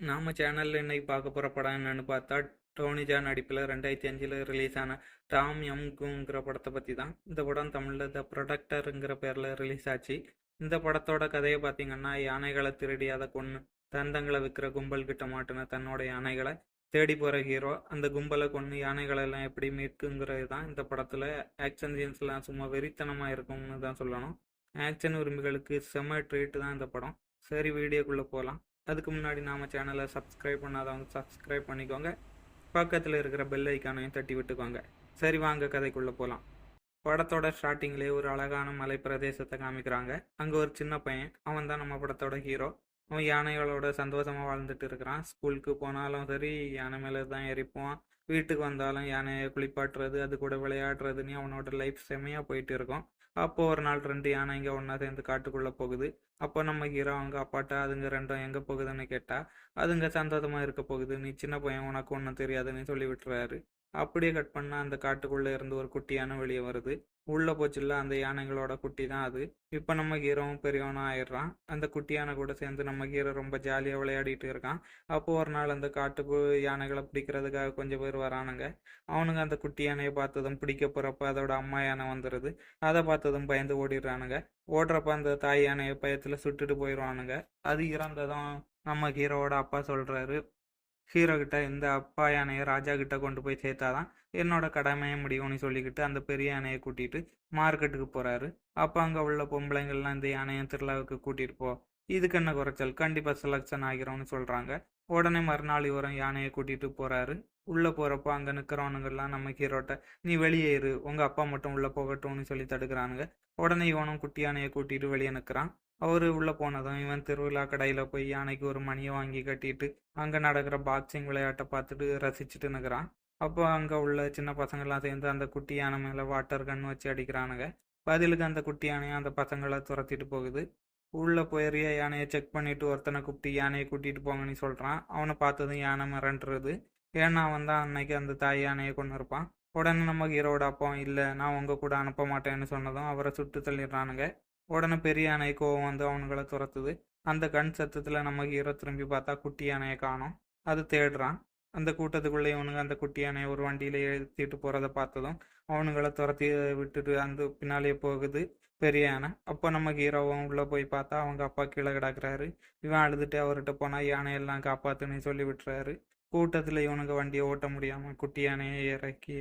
நாம சேனல்ல இன்னைக்கு பார்க்க போற படம் என்னன்னு பார்த்தா டோனி நடிப்பில் ரெண்டாயிரத்தி அஞ்சில் ரிலீஸ் ஆன டாம் எம்குங்கிற படத்தை பற்றி தான் இந்த படம் தமிழில் த ப்ரொடக்டருங்கிற பேரில் ரிலீஸ் ஆச்சு. இந்த படத்தோட கதையை பார்த்தீங்கன்னா யானைகளை திருடி அதை கொன்று தந்தங்களை விற்கிற கும்பல் கிட்ட மாட்டின தன்னோட யானைகளை தேடி போகிற ஹீரோ அந்த கும்பலை கொன்று யானைகளை எல்லாம் எப்படி மீட்குங்கிறது தான் இந்த படத்தில். ஆக்ஷன் சீன்ஸ்லாம் சும்மா வெறித்தனமாக இருக்கும்னு தான் சொல்லணும். ஆக்ஷன் உரிமைகளுக்கு செம ட்ரீட் தான் இந்த படம். சரி வீடியோக்குள்ளே போகலாம் அதுக்கு முன்னாடி நாம் சேனலை சப்ஸ்கிரைப் பண்ணாதவங்க சப்ஸ்கிரைப் பண்ணிக்கோங்க. பக்கத்தில் இருக்கிற பெல் ஐக்கானையும் தட்டி விட்டுக்கோங்க. சரி வாங்க கதைக்குள்ளே போகலாம் படத்தோட ஸ்டார்டிங்லேயே ஒரு அழகான மலை பிரதேசத்தை காமிக்கிறாங்க. அங்கே ஒரு சின்ன பையன் அவன் தான் நம்ம படத்தோட ஹீரோ அவன் யானைகளோட சந்தோஷமாக வாழ்ந்துட்டு இருக்கிறான். ஸ்கூலுக்கு போனாலும் சரி யானை மேலே தான் எரிப்போம் வீட்டுக்கு வந்தாலும் யானையை குளிப்பாட்டுறது அது கூட விளையாடுறதுன்னு அவனோட லைஃப் செம்மையாக போயிட்டு இருக்கும். அப்போ ஒரு நாள் ரெண்டு இங்கே ஒன்றா சேர்ந்து காட்டுக்குள்ளே போகுது. அப்போ நம்ம ஹீரோ அவங்க அப்பாட்ட அதுங்க ரெண்டும் எங்கே போகுதுன்னு கேட்டால் அதுங்க சந்தோஷமாக இருக்க போகுது. நீ சின்ன பையன் உனக்கு ஒன்றும் தெரியாதுன்னு சொல்லி விட்டுறாரு அப்படியே கட் பண்ணால் அந்த காட்டுக்குள்ளே இருந்து ஒரு குட்டி யானை வெளியே வருது. உள்ளே போச்சுல்ல அந்த யானைகளோட குட்டி தான் அது. இப்போ நம்ம ஹீரோவும் பெரியவனும் ஆயிடுறான். அந்த குட்டி யானை கூட சேர்ந்து நம்ம ஹீரோ ரொம்ப ஜாலியாக விளையாடிட்டு இருக்கான். அப்போ ஒரு நாள் அந்த காட்டுக்கு யானைகளை பிடிக்கிறதுக்காக கொஞ்சம் பேர் வரானுங்க. அவனுங்க அந்த குட்டி யானையை பார்த்ததும் பிடிக்க போகிறப்ப அதோட அம்மா யானை வந்துடுது அதை பார்த்ததும் பயந்து ஓடிடுறானுங்க. ஓடுறப்ப அந்த தாய் யானையை பயத்தில் சுட்டுட்டு போயிடுவானுங்க. அது இறந்ததும் நம்ம ஹீரோவோட அப்பா சொல்கிறாரு ஹீரோ கிட்ட இந்த அப்பா யானையை ராஜா கிட்ட கொண்டு போய் சேர்த்தாதான் என்னோட கடமையை முடியும்னு சொல்லிக்கிட்டு அந்த பெரிய யானையை கூட்டிட்டு மார்க்கெட்டுக்கு போறாரு. அப்போ அங்கே உள்ள பொம்பளைங்கள்லாம் இந்த யானையை திருவிழாவுக்கு கூட்டிட்டு போ இதுக்கு என்ன குறைச்சல்? கண்டிப்பாக செலக்ஷன் ஆகிறோம்னு சொல்கிறாங்க உடனே மறுநாள் இவரும் யானையை கூட்டிட்டு போறாரு. உள்ளே போகிறப்போ அங்கே நிற்கிறவனுங்கெல்லாம் நம்ம ஹீரோட்ட நீ வெளியே இரு உங்கள் அப்பா மட்டும் உள்ளே போகட்டும்னு சொல்லி தடுக்கிறானுங்க. உடனே இவனும் குட்டி யானையை கூட்டிட்டு வெளியே நிற்கிறான் அவர் உள்ளே போனதும் இவன் திருவிழா கடையில் போய் யானைக்கு ஒரு மணியை வாங்கி கட்டிட்டு அங்கே நடக்கிற பாக்ஸிங் விளையாட்டை பார்த்துட்டு ரசிச்சுட்டு நிற்கிறான் அப்போ அங்கே உள்ள சின்ன பசங்கள்லாம் சேர்ந்து அந்த குட்டி யானை மேலே வாட்டர் கன் வச்சு அடிக்கிறானுங்க. பதிலுக்கு அந்த குட்டி யானையை அந்த பசங்களை துரத்திட்டு போகுது. உள்ளே போயிறிய யானையை செக் பண்ணிட்டு ஒருத்தனை கூப்பிட்டு யானையை கூட்டிகிட்டு போங்கன்னு சொல்கிறான் அவனை பார்த்ததும் யானை மிரண்டுறது. ஏன்னா அவன் தான் அன்னைக்கு அந்த தாய் யானையை கொண்டு இருப்பான் உடனே நம்ம ஹீரோட அப்போ இல்லை நான் உங்கள் கூட அனுப்ப மாட்டேன்னு சொன்னதும் அவரை சுட்டு தள்ளிடுறானுங்க. உடனே பெரிய யானை கோவம் வந்து அவனுங்களை துரத்துது. அந்த கண் சத்தத்தில் நம்ம ஹீரோ திரும்பி பார்த்தா குட்டி யானையை காணும். அது தேடுறான். அந்த கூட்டத்துக்குள்ளே இவனுங்க அந்த குட்டி யானையை ஒரு வண்டியில ஏற்றிட்டு போகிறத பார்த்ததும் அவனுங்களை துரத்தி விட்டுட்டு அந்த பின்னாலேயே போகுது பெரிய யானை. அப்போ நம்ம ஹீரோவும் உள்ளே போய் பார்த்தா அவங்க அப்பா கீழே கிடக்குறாரு. இவன் அழுதுட்டு அவர்கிட்ட போனால் யானையெல்லாம் காப்பாத்துன்னு சொல்லி விட்டுறாரு கூட்டத்தில் இவனுக்கு வண்டியை ஓட்ட முடியாமல் குட்டி யானையை இறக்கி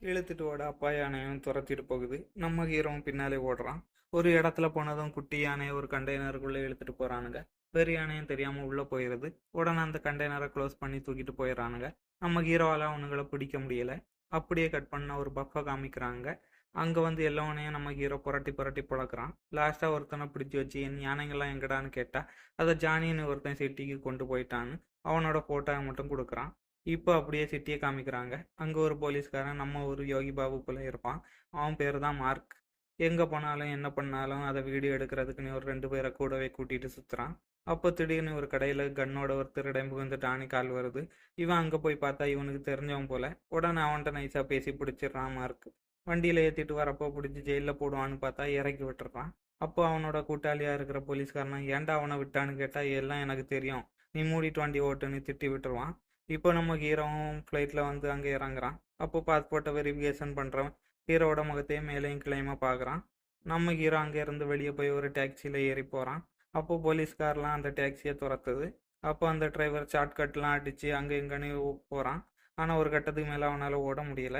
இழுத்துட்டு ஓட அப்பா யானையும் துரத்திட்டு போகுது. நம்ம ஹீரோவும் பின்னாலே ஓடுறான். ஒரு இடத்துல போனதும் குட்டி யானையை ஒரு கண்டெய்னருக்குள்ளே இழுத்துட்டு போகிறானுங்க பெரிய யானையும் தெரியாமல் உள்ளே போயிடுது உடனே அந்த கண்டெய்னரை க்ளோஸ் பண்ணி தூக்கிட்டு போயிடுறானுங்க. நம்ம ஹீரோவால் அவனுங்களை பிடிக்க முடியல. அப்படியே கட் பண்ண ஒரு பஃபை காமிக்கிறாங்க. அங்கே வந்து எல்லாவனையும் நம்ம ஹீரோ புரட்டி புரட்டி பழக்கிறான். லாஸ்ட்டாக ஒருத்தனை பிடிச்சி வச்சு என் யானைங்கள்லாம் எங்கடான்னு கேட்டால் அதை ஜானின்னு ஒருத்தன் சிட்டிக்கு கொண்டு போயிட்டான்னு. அவனோட ஃபோட்டோவை மட்டும் கொடுக்குறான். இப்போ அப்படியே சிட்டியை காமிக்கிறாங்க. அங்கே ஒரு போலீஸ்காரன் நம்ம ஒரு யோகி பாபு போல இருப்பான். அவன் பேர் தான் மார்க். எங்கே போனாலும் என்ன பண்ணாலும் அதை வீடியோ எடுக்கிறதுக்குன்னு ஒரு ரெண்டு பேரை கூடவே கூட்டிகிட்டு சுற்றுறான் அப்போ திடீர்னு ஒரு கடையில் கன்னோட ஒரு திருடை புகுந்துட்டான்னு கால் வருது. இவன் அங்கே போய் பார்த்தா இவனுக்கு தெரிஞ்சவன் போல. உடனே அவன்கிட்ட நைஸாக பேசி பிடிச்சிடுறான் மார்க். வண்டியில் ஏற்றிட்டு வரப்போ பிடிச்சி ஜெயிலில் போடுவான்னு பார்த்தா இறக்கி விட்டுறான். அப்போ அவனோட கூட்டாளியாக இருக்கிற போலீஸ்காரன் ஏன்டா அவனை விட்டான்னு கேட்டால் எல்லாம் எனக்கு தெரியும். நீ மூடிட்டு வண்டி ஓட்டுன்னு திட்டி விட்டுருவான். இப்போ நம்ம ஹீரோவும் ஃப்ளைட்டில் வந்து அங்கே இறங்குறான். அப்போ பாஸ்போர்ட்டை வெரிஃபிகேஷன் பண்ணுறவன் ஹீரோவோட முகத்தையும் மேலேயும் கிளைமாக பார்க்குறான் நம்ம ஹீரோ அங்கேருந்து வெளியே போய் ஒரு டாக்ஸியில் ஏறி போகிறான் அப்போ போலீஸ்காரெலாம் அந்த டாக்ஸியை துரத்துது. அப்போ அந்த டிரைவர் ஷார்ட்கட்லாம் அடித்து அங்கே இங்கேன்னு போகிறான் ஆனால் ஒரு கட்டத்துக்கு மேலே அவனால் ஓட முடியல.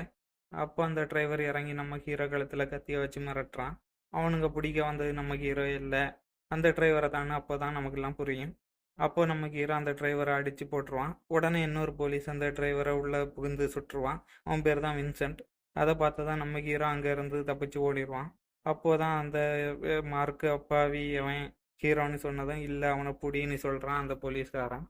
அப்போ அந்த டிரைவர் இறங்கி நம்ம ஹீரோ கழுத்தில் கத்தியை வச்சு மிரட்டுறான். அவனுங்க பிடிக்க வந்தது நம்ம ஹீரோ இல்லை. அந்த டிரைவரை தானே அப்போ தான் நமக்கெல்லாம் புரியும். அப்போ நம்ம ஹீரோ அந்த டிரைவரை அடித்து போட்டுருவான். உடனே இன்னொரு போலீஸ் அந்த டிரைவரை உள்ளே புகுந்து சுட்டுருவான். அவன் பேர் தான் வின்சென்ட். அதை பார்த்து தான் நம்ம ஹீரோ அங்கேருந்து தப்பிச்சு ஓடிடுவான். அப்போ தான் அந்த மார்க்கு அப்பாவி அவன் ஹீரோன்னு சொன்னதும் இல்லை அவனை புடின்னு சொல்கிறான் அந்த போலீஸ்காரன்.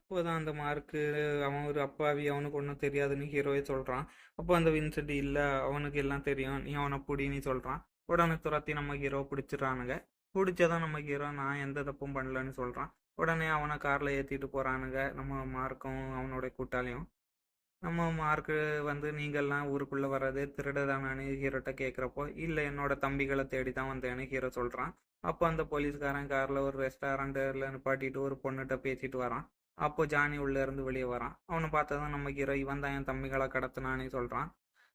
அப்போ தான் அந்த மார்க்கு அவன் ஒரு அப்பாவி அவனுக்கு ஒன்றும் தெரியாதுன்னு ஹீரோவே சொல்கிறான் அப்போ அந்த வின்சென்ட் இல்லை அவனுக்கு எல்லாம் தெரியும். நீ அவனை புடின்னு சொல்கிறான் உடனே துரத்தி நம்ம ஹீரோ பிடிச்சிடறானுங்க. பிடிச்சதான் நம்ம ஹீரோ நான் எந்த தப்பும் பண்ணலன்னு சொல்கிறான் உடனே அவனை காரில் ஏற்றிட்டு போகிறானுங்க நம்ம மார்க்கும் அவனோட கூட்டாளியும். நம்ம மார்க்கு வந்து நீங்கள்லாம் ஊருக்குள்ளே வர்றது திருடதானு ஹீரோட்ட கேட்குறப்போ இல்லை என்னோட தம்பிகளை தேடி தான் வந்தேன்னு ஹீரோ சொல்கிறான் அப்போ அந்த போலீஸ்காரன் காரில் ஒரு ரெஸ்டாரண்ட்டில் நிப்பாட்டிட்டு ஒரு பொண்ணுகிட்ட பேசிட்டு வரான். அப்போ ஜானி உள்ளேருந்து வெளியே வரான். அவனை பார்த்ததும் நம்ம ஹீரோ இவன் தான் என் தம்பிகளை கடத்தினானே சொல்கிறான்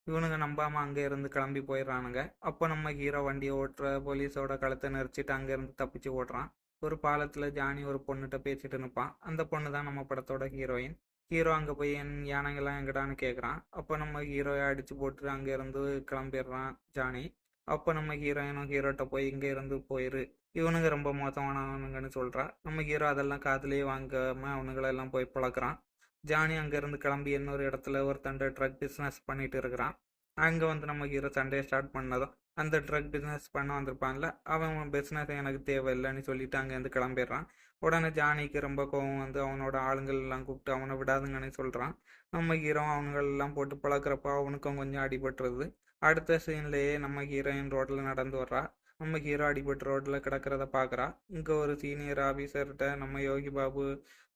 இவனுங்க நம்பாம அங்கே இருந்து கிளம்பி போயிடுறானுங்க. அப்போ நம்ம ஹீரோ வண்டியை ஓட்டுற போலீஸோட கழுத்தை நெரிச்சிட்டு அங்கே இருந்து தப்பிச்சு ஓட்டுறான். ஒரு பாலத்தில் ஜானி ஒரு பொண்ணுகிட்ட பேசிட்டு நிற்பான் அந்த பொண்ணு தான் நம்ம படத்தோட ஹீரோயின் ஹீரோ அங்கே போய் என் யானைங்கெல்லாம் எங்கடான்னு கேட்குறான் அப்போ நம்ம ஹீரோயை அடித்து போட்டு அங்கே இருந்து கிளம்பிடுறான் ஜானி. அப்போ நம்ம ஹீரோயினும் ஹீரோட்ட போய் இங்கே இருந்து போயிரு. இவனுங்க ரொம்ப மோசமானவனுங்கன்னு சொல்கிறா நம்ம ஹீரோ அதெல்லாம் காதலே வாங்காம அவனுங்களெல்லாம் போய் பழக்கிறான். ஜானி அங்கேருந்து கிளம்பி இன்னொரு இடத்துல ஒருத்தண்ட ட்ரக் பிஸ்னஸ் பண்ணிட்டு இருக்கிறான். அங்கே வந்து நம்ம ஹீரோ சண்டையை ஸ்டார்ட் பண்ணதும் அந்த ட்ரக் பிஸ்னஸ் பண்ண வந்திருப்பான்ல அவன் பிஸ்னஸ் எனக்கு தேவையில்லைன்னு சொல்லிட்டு அங்கேருந்து கிளம்பிடுறான். உடனே ஜானிக்கு ரொம்ப கோவம் வந்து அவனோட ஆளுங்கள் எல்லாம் கூப்பிட்டு அவனை விடாதுங்கன்னு சொல்கிறான் நம்ம ஹீரோ அவனுங்கள் எல்லாம் போட்டு பழக்கிறப்ப அவனுக்கும் கொஞ்சம் அடிபட்டுருது. அடுத்த சீன்லேயே நம்ம ஹீரோயின் ரோட்டில் நடந்து வர்றா. நம்ம ஹீரோ அடிபட்டு ரோட்டில் கிடக்கிறத பார்க்குறா இங்கே ஒரு சீனியர் ஆஃபீஸர்கிட்ட நம்ம யோகி பாபு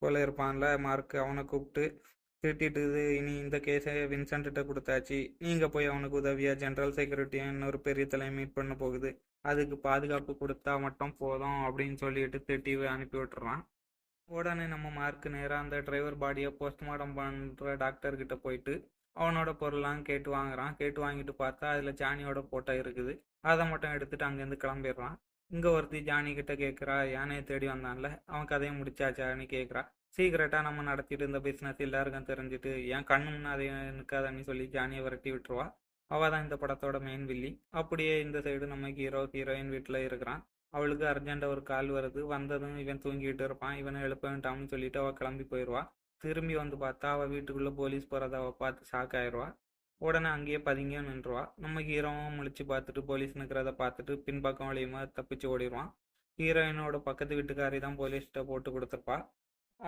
போல இருப்பான்ல மார்க் அவனை கூப்பிட்டு திட்டிட்டு இனி இந்த கேஸை வின்சென்ட்ட கொடுத்தாச்சு. நீங்கள் போய் அவனுக்கு உதவியா ஜென்ரல் செக்யூரிட்டியை இன்னொரு பெரிய தலையை மீட் பண்ண போகுது. அதுக்கு பாதுகாப்பு கொடுத்தா மட்டும் போதும் அப்படின்னு சொல்லிட்டு திட்டி அனுப்பி விட்டுறான். உடனே நம்ம மார்க் நேராக அந்த டிரைவர் பாடியை போஸ்ட்மார்ட்டம் பண்ணுற டாக்டர் கிட்ட போயிட்டு அவனோட பொருள்லாம் கேட்டு வாங்குறான். கேட்டு வாங்கிட்டு பார்த்தா அதில் ஜானியோட போட்டோ இருக்குது. அதை மட்டும் எடுத்துட்டு அங்கேருந்து கிளம்பிடுறான். இங்கே ஒருத்தி ஜானி கிட்ட கேட்குறா யானையை தேடி வந்தான்ல? அவன் கதையை முடிச்சாச்சான்னு கேட்குறா சீக்கிரட்டாக நம்ம நடத்திட்டு இருந்த பிஸ்னஸ் எல்லாருக்கும் தெரிஞ்சுட்டு ஏன் கண்ணு முன்னாடி நிற்காதன்னு சொல்லி ஜானியை விரட்டி விட்டுருவா. அவள் தான் இந்த படத்தோட மெயின் வில்லி அப்படியே இந்த சைடு நம்ம ஹீரோ ஹீரோயின் வீட்டில் இருக்கிறான். அவளுக்கு அர்ஜென்ட்டாக ஒரு கால் வருது. வந்ததும் இவன் தூங்கிட்டு இருப்பான். இவனை எழுப்ப வேண்டாம்னு சொல்லிட்டு அவள் கிளம்பி போயிடுவா திரும்பி வந்து பார்த்தா அவள் வீட்டுக்குள்ளே போலீஸ் போகிறத அவள் பார்த்து ஷாக் ஆயிடுவா உடனே அங்கேயே பதுங்கியே நின்றுவா. நம்ம ஹீரோவும் முழிச்சு பார்த்துட்டு போலீஸ் நிற்கிறத பார்த்துட்டு பின்பக்கம் வழியுமா தப்பிச்சு ஓடிடுவான் ஹீரோயினோட பக்கத்து வீட்டுக்காரி தான் போலீஸ்கிட்ட போட்டு கொடுத்துருப்பா.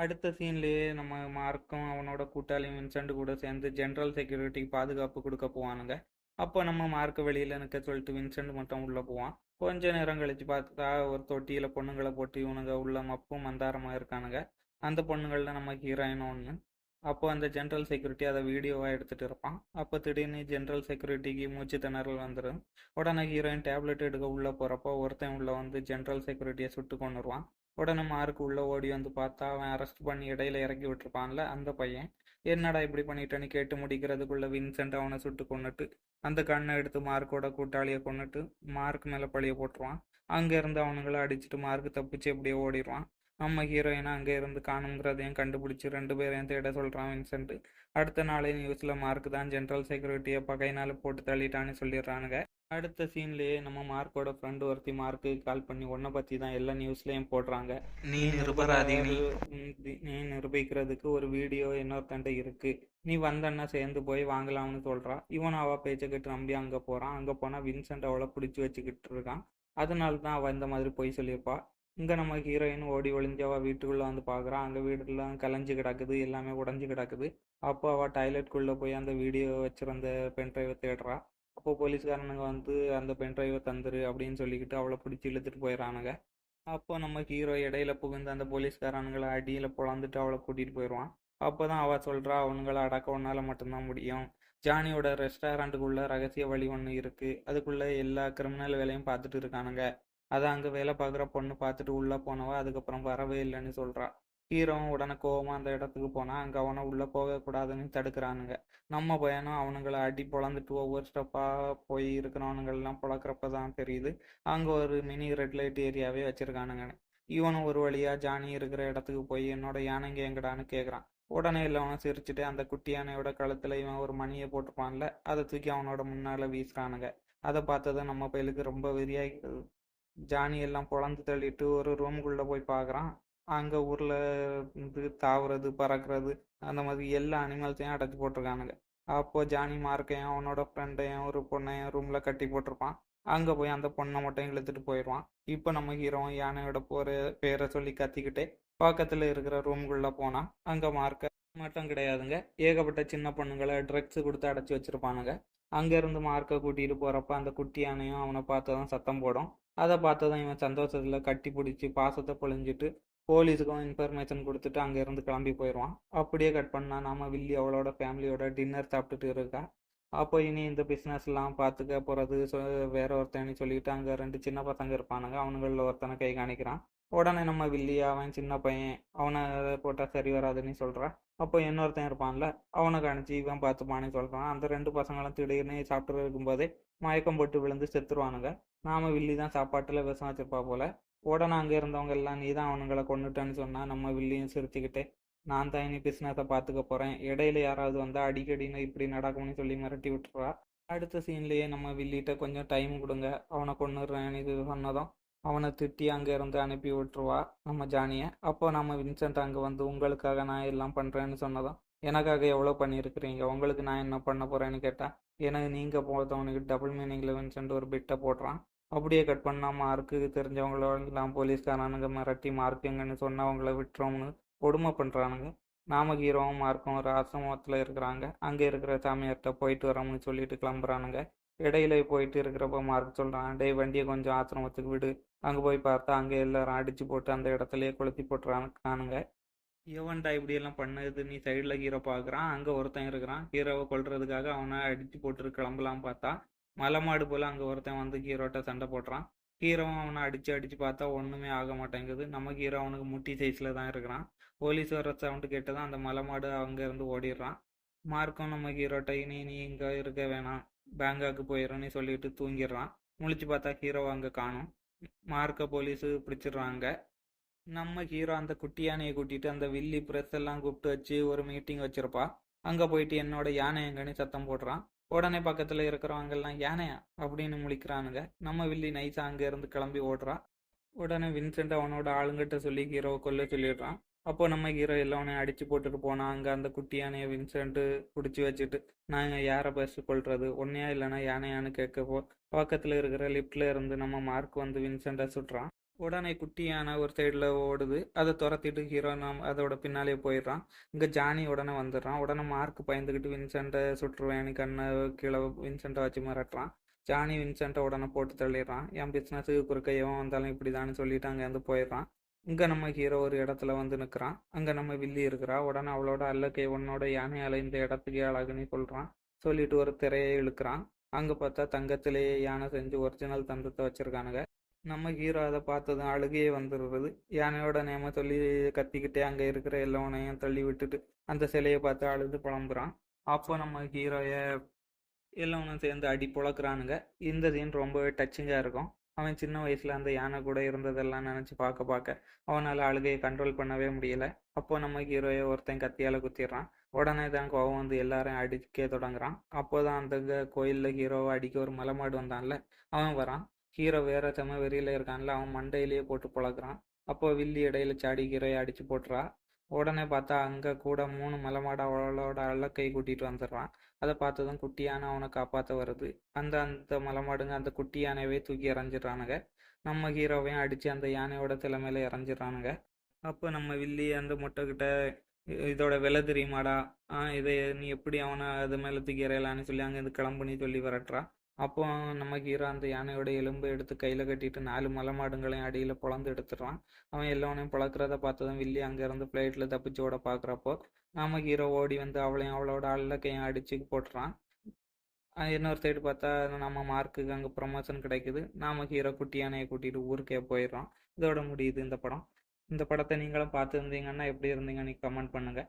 அடுத்த சீன்லேயே நம்ம மார்க்கும் அவனோட கூட்டாளியும் வின்சென்ட் கூட சேர்ந்து ஜென்ரல் செக்யூரிட்டிக்கு பாதுகாப்பு கொடுக்க போவானுங்க. அப்போ நம்ம மார்க்கு வெளியில் நிற்க சொல்லிட்டு வின்சென்ட் மட்டும் உள்ளே போவான். கொஞ்ச நேரம் கழிச்சு பார்த்தா ஒரு தொட்டியில் பொண்ணுங்களை போட்டு இவனுங்க உள்ள மப்பும் மந்தாரமாக இருக்கானுங்க. அந்த பொண்ணுங்களில் நம்ம ஹீரோயின் ஒன்று அப்போ அந்த ஜென்ரல் செக்யூரிட்டி அதை வீடியோவாக எடுத்துகிட்டு இருப்பான். அப்போ திடீர்னு ஜென்ரல் செக்யூரிட்டிக்கு மூச்சு திணறல் வந்துடும் உடனே ஹீரோயின் டேப்லெட் எடுக்க உள்ளே போகிறப்போ ஒருத்தன் உள்ளே வந்து ஜென்ரல் செக்யூரிட்டியை சுட்டு கொண்டுருவான் உடனே மார்க் உள்ளே ஓடி வந்து பார்த்தா அவன் அரெஸ்ட் பண்ணி இடையில இறக்கி விட்டுருப்பான்ல அந்த பையன். என்னடா இப்படி பண்ணிட்டேன்னு கேட்டு முடிக்கிறதுக்குள்ள வின்சென்ட் அவனை சுட்டு கொண்டுட்டு அந்த கண்ணை எடுத்து மார்க்கோட கூட்டாளியை கொண்டுட்டு மார்க் மேலே பழிய போட்டுருவான். அங்கேருந்து அவனுங்களை அடிச்சுட்டு மார்க் தப்பிச்சு எப்படியோ ஓடிடுவான். நம்ம ஹீரோயினை அங்கே இருந்து காணுங்கிறதையும் கண்டுபிடிச்சி ரெண்டு பேரையும் தேட சொல்கிறான் வின்சென்ட். அடுத்த நாளே நியூஸில் மார்க் தான் ஜென்ரல் செக்யூரிட்டியை பகையினால போட்டு தள்ளிட்டான்னு சொல்லிடுறானுங்க. அடுத்த சீன்லேயே நம்ம மார்க்கோட ஃப்ரெண்டு ஒருத்தி மார்க்கு கால் பண்ணி உன்னை பற்றி தான் எல்லா நியூஸ்லேயும் போடுறாங்க. நீ நிரபராதி நீ. நிரூபிக்கிறதுக்கு ஒரு வீடியோ இன்னொருத்தன்ட்ட இருக்கு. நீ வந்தன்னா சேர்ந்து போய் வாங்கலாம்னு சொல்றா. இவன் அவ பேச்சை கேட்டு நம்பி அங்கே போறான். அங்கே போனால் வின்சென்ட் அவளை பிடிச்சி வச்சுக்கிட்டு இருக்கான். அதனால தான் அவள் இந்த மாதிரி போய் சொல்லியிருப்பா. இங்கே நம்ம ஹீரோயின் ஓடி ஒளிஞ்சவா வீட்டுக்குள்ளே வந்து பார்க்குறான் அங்கே வீடெல்லாம் கலைஞ்சு கிடக்குது. எல்லாமே உடஞ்சி கிடக்குது. அப்போ அவள் டாய்லெட்குள்ளே போய் அந்த வீடியோ வச்சுருந்த பென் ட்ரைவை தேடுறா. அப்போ போலீஸ்காரனுங்க வந்து அந்த பென் ட்ரைவை தந்துரு அப்படின்னு சொல்லிக்கிட்டு அவளை பிடிச்சி இழுத்துட்டு போயிடறானுங்க. அப்போ நம்ம ஹீரோ இடையில புகுந்து அந்த போலீஸ்காரனுங்களை அடியில் பொழந்துட்டு அவளை கூட்டிகிட்டு போயிடுவான். அப்போ தான் அவள் சொல்கிறா அவனுங்களை அடக்க ஒன்றால் மட்டும்தான் முடியும். ஜானியோட ரெஸ்டாரண்ட்டுக்குள்ளே ரகசிய வழி ஒன்று இருக்குது அதுக்குள்ளே எல்லா கிரிமினல் வேலையும் பார்த்துட்டு இருக்கானுங்க. அதை அங்கே வேலை பார்க்குற பொண்ணு பார்த்துட்டு உள்ளே போனவ அதுக்கப்புறம் வரவே இல்லைன்னு சொல்கிறா ஹீரோவும் உடனே கோவமாக அந்த இடத்துக்கு போனால் அங்கே அவனை உள்ளே போகக்கூடாதுன்னு தடுக்கிறானுங்க. நம்ம பையனும் அவனுங்களை அடி பொழந்துட்டு ஒவ்வொரு ஸ்டெப்பாக போய் இருக்கிறவனுங்கள்லாம் பொழக்கிறப்ப தான் தெரியுது. அங்கே ஒரு மினி ரெட் லைட் ஏரியாவே வச்சுருக்கானுங்கன்னு. இவனும் ஒரு வழியாக ஜானி இருக்கிற இடத்துக்கு போய் என்னோட யானைங்க எங்கடான்னு கேட்குறான் உடனே இல்லவனும் சிரிச்சுட்டு அந்த குட்டி யானையோட கழுத்தில் இவன் ஒரு மணியை போட்டுப்பான்ல அதை தூக்கி அவனோட முன்னால் வீசுறானுங்க. அதை பார்த்ததும் நம்ம பையலுக்கு ரொம்ப வெறியாக ஜானி எல்லாம் பொழந்து தள்ளிட்டு ஒரு ரூமுக்குள்ளே போய் பார்க்குறான் அங்கே ஊரில் இது தாவுறது பறக்கிறது அந்த மாதிரி எல்லா அனிமல்ஸையும் அடைச்சி போட்டிருக்கானுங்க. அப்போ ஜானி மார்க்கையும் அவனோட ஃப்ரெண்டையும் ஒரு பொண்ணையும் ரூமில் கட்டி போட்டிருப்பான். அங்கே போய் அந்த பொண்ணை மட்டும் இழுத்துட்டு போயிடுவான். இப்போ நம்ம ஹீரோவும் யானையோட போகிற பேரை சொல்லி கத்திக்கிட்டே பக்கத்தில் இருக்கிற ரூம்குள்ளே போனால் அங்கே மார்க்க மட்டும் கிடையாதுங்க. ஏகப்பட்ட சின்ன பொண்ணுங்களை ட்ரக்ஸ் கொடுத்து அடைச்சி வச்சுருப்பானுங்க. அங்கேருந்து மார்க்கை கூட்டிகிட்டு போகிறப்ப அந்த குட்டி யானையும் அவனை பார்த்து தான் சத்தம் போடும். அதை பார்த்ததும் இவன் சந்தோஷத்தில் கட்டி பிடிச்சி பாசத்தை பொழிஞ்சிட்டு போலீஸுக்கும் இன்ஃபர்மேஷன் கொடுத்துட்டு அங்கேருந்து கிளம்பி போயிடுவான் அப்படியே கட் பண்ணால் நாம வில்லி அவளோட ஃபேமிலியோட டின்னர் சாப்பிட்டுட்டு இருக்கா? அப்போ இனி இந்த பிஸ்னஸ்லாம் பார்த்துக்க போகிறது வேற ஒருத்தனு சொல்லிட்டு அங்கே ரெண்டு சின்ன பசங்க இருப்பானுங்க அவனுங்களில் ஒருத்தனை கை காணிக்கிறான். உடனே நம்ம வில்லி அவன் சின்ன பையன் அவனை போட்டால் சரி வராதுன்னு சொல்கிறான் அப்போ இன்னொருத்தன் இருப்பான்ல அவனை கணிச்சு இவன் பார்த்துப்பானே சொல்கிறான் அந்த ரெண்டு பசங்களும் திடீர்னு சாப்பிட்டு இருக்கும்போதே மயக்கம் போட்டு விழுந்து செத்துருவானுங்க. நாம வில்லி தான் சாப்பாட்டில் விஷம் வச்சிருப்பா போல. உடனே அங்கே இருந்தவங்க எல்லாம் நீ தான் அவனுங்களை கொண்டுட்டேன்னு சொன்னால் நம்ம வில்லியும் சிரிச்சுக்கிட்டே நான் தான் இனி பிஸ்னஸை பார்த்துக்க போகிறேன் இடையில யாராவது வந்தால் அடிக்கடின்னு இப்படி நடக்கும்னு சொல்லி மிரட்டி விட்டுருவா. அடுத்த சீன்லேயே நம்ம வில்லிட்ட கொஞ்சம் டைம் கொடுங்க. அவனை கொண்டுடுறேன் இது சொன்னதும் அவனை திட்டி அங்கே இருந்து அனுப்பி விட்டுருவா நம்ம ஜானியை. அப்போ நம்ம வின்சென்ட் அங்கே வந்து உங்களுக்காக நான் எல்லாம் பண்ணுறேன்னு சொன்னதும் எனக்காக எவ்வளோ பண்ணியிருக்கிறீங்க? உங்களுக்கு நான் என்ன பண்ண போகிறேன்னு கேட்டேன் எனக்கு நீங்கள் போகிறவனுக்கு டபுள் மீனிங்கில் வின்சென்ட் ஒரு பிட்டை போடுறான். அப்படியே கட் பண்ணால் மார்க்கு தெரிஞ்சவங்களெல்லாம் போலீஸ்காரனுங்க மிரட்டி மார்க்குங்கன்னு சொன்னவங்கள விட்டுறோம்னு கொடுமை பண்ணுறானுங்க நாம ஹீரோவும் மார்க்கும் ஒரு ஆசிரமத்தில் இருக்கிறாங்க. அங்கே இருக்கிற சாமியார்கிட்ட போயிட்டு வரோம்னு சொல்லிட்டு கிளம்புறானுங்க. இடையில போயிட்டு இருக்கிறப்ப மார்க் சொல்கிறான் டேய் வண்டியை கொஞ்சம் ஆசிரமத்துக்கு விடு. அங்கே போய் பார்த்தா அங்கே எல்லாரும் அடிச்சு போட்டு அந்த இடத்துலயே கொளுத்தி போட்டுறானுங்க எவன்டா இப்படியெல்லாம் பண்ணது நீ சைடில் ஹீரோ பார்க்குறான் அங்கே ஒருத்தன் இருக்கிறான் ஹீரோவை கொள்றதுக்காக அவனை அடிச்சு போட்டு கிளம்பலாம் பார்த்தா மலை மாடு போல் அங்கே ஒருத்தன் வந்து ஹீரோட்ட சண்டை போடுறான். ஹீரோவும் அவனை அடிச்சு அடிச்சு பார்த்தா ஒன்றுமே ஆக மாட்டேங்குது. நம்ம ஹீரோ அவனுக்கு முட்டி சைஸில் தான் இருக்கிறான். போலீஸ் வர சவுண்டு கேட்டு தான் அந்த மலை மாடு அங்கேருந்து ஓடிடுறான். மார்க்கும் நம்ம ஹீரோட்ட இனி நீ இங்கே இருக்க வேணாம். பேங்காக்கு போயிடும்னு சொல்லிட்டு தூங்கிடுறான். முழிச்சு பார்த்தா ஹீரோ அங்கே காணும். மார்க்க போலீஸு பிடிச்சிடுறாங்க. நம்ம ஹீரோ அந்த குட்டி யானையை கூட்டிட்டு அந்த வில்லி ப்ரெஸ் எல்லாம் கூப்பிட்டு வச்சு ஒரு மீட்டிங் வச்சிருப்பா. அங்கே போயிட்டு என்னோட யானை எங்கன்னு சத்தம் போடுறான். உடனே பக்கத்தில் இருக்கிறவங்க எல்லாம் யானையா? அப்படின்னு முழிக்கிறானுங்க. நம்ம வில்லி நைஸா அங்க இருந்து கிளம்பி ஓடுறான் உடனே வின்சென்ட் அவனோட ஆளுங்கிட்ட சொல்லி ஹீரோவை கொல்ல சொல்லிடுறான். அப்போ நம்ம ஹீரோ எல்லாவனையும் அடிச்சு போட்டுட்டு போனா அங்க அந்த குட்டி யானையை வின்சென்ட் பிடிச்சி வச்சுட்டு நாங்க யாரை பஸ் கொள்றது ஒன்னையா இல்லைன்னா யானையான்னு கேட்கப்போ பக்கத்தில் இருக்கிற லிப்ட்ல இருந்து நம்ம மார்க் வந்து வின்சென்ட்டை சுட்டுறான். உடனே குட்டி யானை ஒரு சைடில் ஓடுது. அதை துரத்திட்டு ஹீரோ நாம் அதோட பின்னாலே போயிடுறான். இங்கே ஜானி உடனே வந்துடுறான். உடனே மார்க் பயந்துக்கிட்டு வின்சென்ட்டை சுட்டுருவேன் கண்ணை கீழே வின்சென்ட்டை வச்சு மிரட்டுறான். ஜானி வின்சென்ட்டை உடனே போட்டு தள்ளிடுறான். என் பிஸ்னஸுக்கு குறுக்க எவன் வந்தாலும் இப்படிதான்னு சொல்லிட்டு அங்கேருந்து போயிடுறான். இங்கே நம்ம ஹீரோ ஒரு இடத்துல வந்து நிற்கிறான் அங்கே நம்ம வில்லி இருக்கிறா. உடனே அவளோட அல்லக்கை உன்னோட யானையால் இந்த இடத்துக்கு அழகுன்னு சொல்கிறான் சொல்லிட்டு ஒரு திரையை இழுக்கிறான். அங்கே பார்த்தா தங்கத்திலேயே யானை செஞ்சு ஒரிஜினல் தந்தத்தை வச்சுருக்கானுங்க. நம்ம ஹீரோ அதை பார்த்ததும் அழுகையே வந்துடுறது. யானையோட நேம சொல்லி கத்திக்கிட்டே அங்கே இருக்கிற எல்லாவனையும் தள்ளி விட்டுட்டு அந்த சிலையை பார்த்து அழுது புலம்புறான். அப்போ நம்ம ஹீரோய எல்லாவனும் சேர்ந்து அடி புழக்கிறானுங்க இந்த சீன் ரொம்பவே டச்சிங்காக இருக்கும். அவன் சின்ன வயசுல அந்த யானை கூட இருந்ததெல்லாம் நினச்சி பார்க்க பார்க்க அவனால் அழுகையை கண்ட்ரோல் பண்ணவே முடியல. அப்போ நம்ம ஹீரோயை ஒருத்தன் கத்தியால் குத்திடுறான். உடனே தான் கோவம் வந்து எல்லாரையும் அடிக்க தொடங்குறான். அப்போதான் அந்த கோயிலில் ஹீரோவை அடிக்க ஒரு மலைமாடு வந்தான்ல அவன் வரான். ஹீரோ வேற செம வெறியில இருக்கான்ல அவன் மண்டையிலேயே போட்டு பழகுறான் அப்போ வில்லி இடையில சாடி ஹீரோயை அடிச்சு போட்டுறா. உடனே பார்த்தா அங்க கூட மூணு மலைமாடு அவளோட அள்ளக்கை கூட்டிட்டு வந்துடுறான். அதை பார்த்ததும் குட்டி யானை அவனை காப்பாற்ற வருது அந்த அந்த மலைமாடுங்க அந்த குட்டி யானையவே தூக்கி இறஞ்சிடுறானுங்க நம்ம ஹீரோவையும் அடித்து அந்த யானையோட தலைமையில இறஞ்சிடுறானுங்க அப்போ நம்ம வில்லி அந்த முட்டைக்கிட்ட இதோட விலை தெரியுமாடா? ஆ இதை நீ எப்படி அவனை அது மேலே தூக்கி இறையலான்னு சொல்லி அங்கேருந்து கிளம்புன்னு சொல்லி விரட்டுறான் அப்போ நம்ம ஹீரோ அந்த யானையோட எலும்பை எடுத்து கையில் கட்டிட்டு நாலு மலை மாடுங்களையும் அடியில் பொழந்து எடுத்துடுறான். அவன் எல்லாவனையும் பழக்கிறத பார்த்ததும் வில்லி அங்கேருந்து ஃப்ளைட்டில் தப்பிச்சு ஓட பார்க்குறப்போ நம்ம ஹீரோ ஓடி வந்து அவளையும் அவளோட அல்லக்கையும் அடிச்சு போட்டுறான். இன்னொரு சைடு பார்த்தா நம்ம மார்க்குக்கு அங்கே ப்ரொமோஷன் கிடைக்குது. நாம ஹீரோ குட்டி யானையை கூட்டிகிட்டு ஊருக்கே போயிடுறோம். இதோட முடியுது இந்த படம். இந்த படத்தை நீங்களும் பார்த்துருந்தீங்கன்னா எப்படி இருந்தீங்கன்னு கமெண்ட் பண்ணுங்கள்